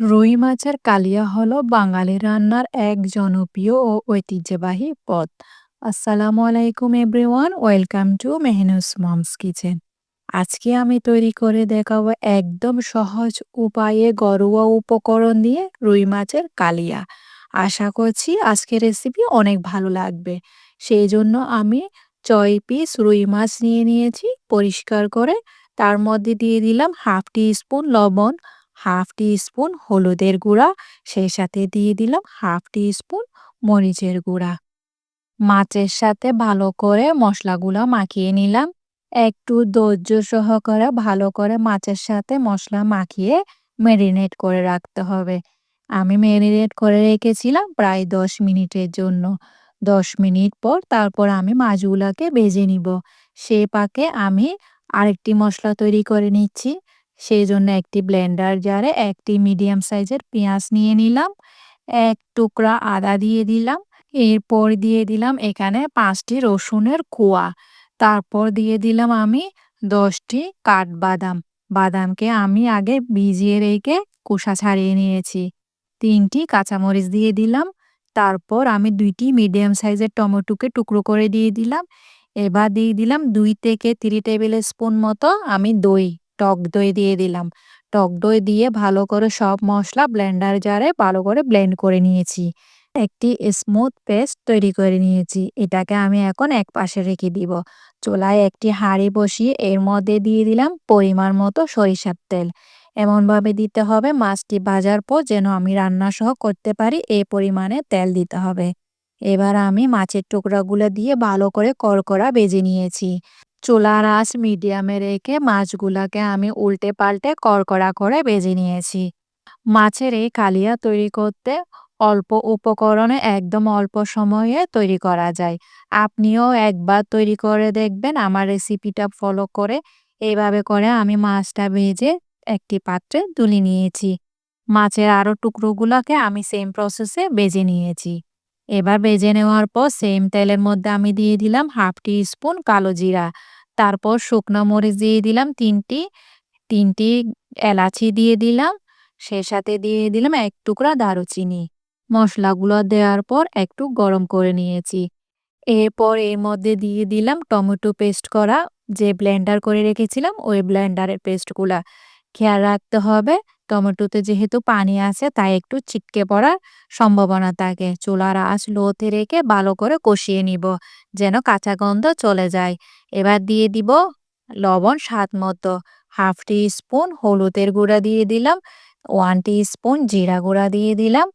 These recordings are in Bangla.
রুই মাছের কালিয়া হলো বাঙালি রান্নার এক জনপ্রিয় ও ঐতিহ্যবাহী পদ। আসসালামু আলাইকুম everyone, welcome to Mehnu's mom's kitchen. আজকে আমি তৈরি করে দেখাবো একদম সহজ উপায়ে ঘরোয়া উপকরণ দিয়ে রুই মাছের কালিয়া। আশা করছি আজকের রেসিপি অনেক ভালো লাগবে। সেই জন্য আমি ছয় পিস রুই মাছ নিয়ে নিয়েছি, পরিষ্কার করে। তার মধ্যে দিয়ে দিলাম হাফ টি স্পুন লবণ হাফ টি স্পুন হলুদের গুঁড়া, সেই সাথে দিয়ে দিলাম হাফ টি স্পুন মরিচের গুঁড়া। মাছের সাথে ভালো করে মশলাগুলো মাখিয়ে নিলাম। একটু ধৈর্য সহকারে ভালো করে মাছের সাথে মশলা মাখিয়ে ম্যারিনেট করে রাখতে হবে। আমি ম্যারিনেট করে রেখেছিলাম প্রায় দশ মিনিটের জন্য। দশ মিনিট পর তারপর আমি মাছগুলোকে ভেজে নিব। সে পাকে আমি আরেকটি মশলা তৈরি করে নিচ্ছি। সেই জন্য একটি ব্লেন্ডার জারে একটি মিডিয়াম সাইজের পেঁয়াজ নিয়ে নিলাম, এক টুকরা আদা দিয়ে দিলাম, এরপর দিয়ে দিলাম এখানে পাঁচটি রসুনের কুয়া, তারপর দিয়ে দিলাম আমি দশটি কাঠবাদাম। বাদামকে আমি আগে ভিজিয়ে রেখে কুসা ছাড়িয়ে নিয়েছি। তিনটি কাঁচামরিচ দিয়ে দিলাম, তারপর আমি দুইটি মিডিয়াম সাইজের টমেটোকে টুকরো করে দিয়ে দিলাম। এবার দিয়ে দিলাম দুই থেকে তিরি টেবিল স্পুন মতো আমি দই। টক দই দিয়ে দিলাম। টক দই দিয়ে ভালো করে সব মশলা ব্লেন্ডার জারে ভালো করে ব্লেন্ড করে নিয়েছি। একটি স্মুথ পেস্ট তৈরি করে নিয়েছি। এটাকে আমি এখন এক পাশে রেখে দিব। চুলায় একটি হাঁড়ি বসিয়ে এর মধ্যে দিয়ে দিলাম পরিমাণ মতো সরিষার তেল। এমনভাবে দিতে হবে মাছটি ভাজার পর যেন আমি রান্না সহ করতে পারি এই পরিমাণে তেল দিতে হবে। এবার আমি মাছের টুকরাগুলো দিয়ে ভালো করে করকরা বেজে নিয়েছি। চুলার আঁচ মিডিয়ামে রেখে মাছগুলাকে আমি উল্টে পাল্টে কড়কড়া করে বেজে নিয়েছি। মাছের এই কালিয়া তৈরি করতে অল্প উপকরণে একদম অল্প সময়ে তৈরি করা যায়। আপনিও একবার তৈরি করে দেখবেন, আমার রেসিপিটা ফলো করে এইভাবে করে আমি মাছটা ভেজে একটি পাত্রে তুলে নিয়েছি। মাছের আরও টুকরোগুলোকে আমি সেম প্রসেসে বেজে নিয়েছি। এবার বেজে নেওয়ার পর সেম তেলের মধ্যে আমি দিয়ে দিলাম হাফ টি স্পুন কালো জিরা। তারপর শুকনো মরিচ দিয়ে দিলাম তিনটি তিনটি এলাচি দিয়ে দিলাম সে সাথে দিয়ে দিলাম এক টুকরা দারুচিনি। মশলাগুলো দেওয়ার পর একটু গরম করে নিয়েছি। এরপর এর মধ্যে দিয়ে দিলাম টমেটো পেস্ট করা, যে ব্লেন্ডার করে রেখেছিলাম ওই ব্লেন্ডারের পেস্টগুলা। খেয়াল রাখতে হবে টমেটোতে যেহেতু পানি আছে, তাই একটু ছিটকে পড়ার সম্ভাবনা থাকে। চুলার আঁচ লোতে রেখে ভালো করে কষিয়ে নিব, যেন কাঁচা গন্ধ চলে যায়। এবার দিয়ে দিব লবণ স্বাদ মতো। হাফ টি স্পুন হলুদের গুঁড়া দিয়ে দিলাম, ওয়ান টি স্পুন জিরা গুঁড়া দিয়ে দিলাম,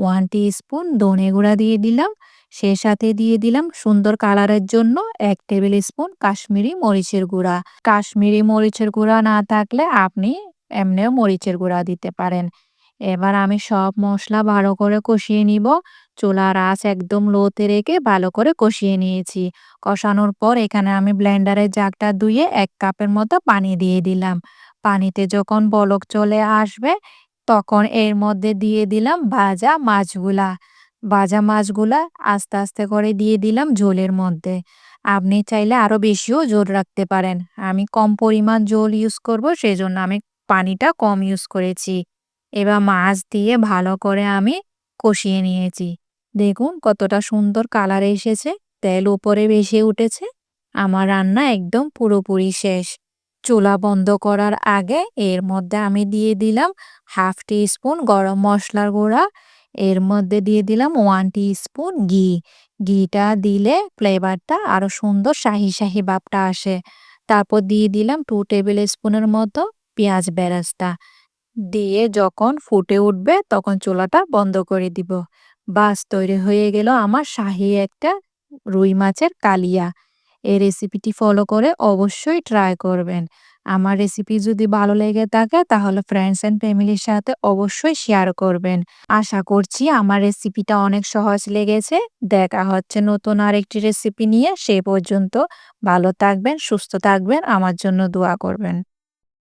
ওয়ান টি স্পুন ধনে গুঁড়া দিয়ে দিলাম। সে সাথে দিয়ে দিলাম সুন্দর কালারের জন্য এক টেবিল স্পুন কাশ্মীরি মরিচের গুঁড়া। কাশ্মীরি মরিচের গুঁড়া না থাকলে আপনি এমনিও মরিচের গুঁড়া দিতে পারেন। এবার আমি সব মশলা ভালো করে কষিয়ে নিব। চুলার আঁচ একদম লোতে রেখে ভালো করে কষিয়ে নিয়েছি। কষানোর পর এখানে আমি ব্লেন্ডারের জাগটা ধুয়ে এক কাপের মতো পানি দিয়ে দিলাম। পানিতে যখন বলক চলে আসবে, তখন এর মধ্যে দিয়ে দিলাম ভাজা মাছগুলা। ভাজা মাছগুলা আস্তে আস্তে করে দিয়ে দিলাম ঝোলের মধ্যে। আপনি চাইলে আরও বেশিও জোল রাখতে পারেন। আমি কম পরিমাণ জোল ইউজ করব সেই জন্য আমি পানিটা কম ইউজ করেছি। এবার মাছ দিয়ে ভালো করে আমি কষিয়ে নিয়েছি। দেখুন কতটা সুন্দর কালার এসেছে, তেল উপরে ভেসে উঠেছে, আমার রান্না একদম পুরোপুরি শেষ। চুলা বন্ধ করার আগে এর মধ্যে আমি দিয়ে দিলাম হাফ টি স্পুন গরম মশলার গুঁড়া, এর মধ্যে দিয়ে দিলাম ওয়ান টি স্পুন ঘি। ঘিটা দিলে ফ্লেভারটা আরও সুন্দর শাহি শাহি ভাবটা আসে। তারপর দিয়ে দিলাম টু টেবিল স্পুনের মতো পেঁয়াজ বেরাস্তা দিয়ে যখন ফুটে উঠবে তখন চুলাটা বন্ধ করে দিব। বাস তৈরি হয়ে গেল আমার শাহি একটা রুই মাছের কালিয়া। এই রেসিপিটি ফলো করে অবশ্যই ট্রাই করবেন। আমার রেসিপি যদি ভালো লেগে থাকে তাহলে ফ্রেন্ডস অ্যান্ড ফ্যামিলির সাথে অবশ্যই শেয়ার করবেন। আশা করছি আমার রেসিপিটা অনেক সহজ লেগেছে। দেখা হচ্ছে নতুন আরেকটি রেসিপি নিয়ে। সে পর্যন্ত ভালো থাকবেন, সুস্থ থাকবেন, আমার জন্য দোয়া করবেন।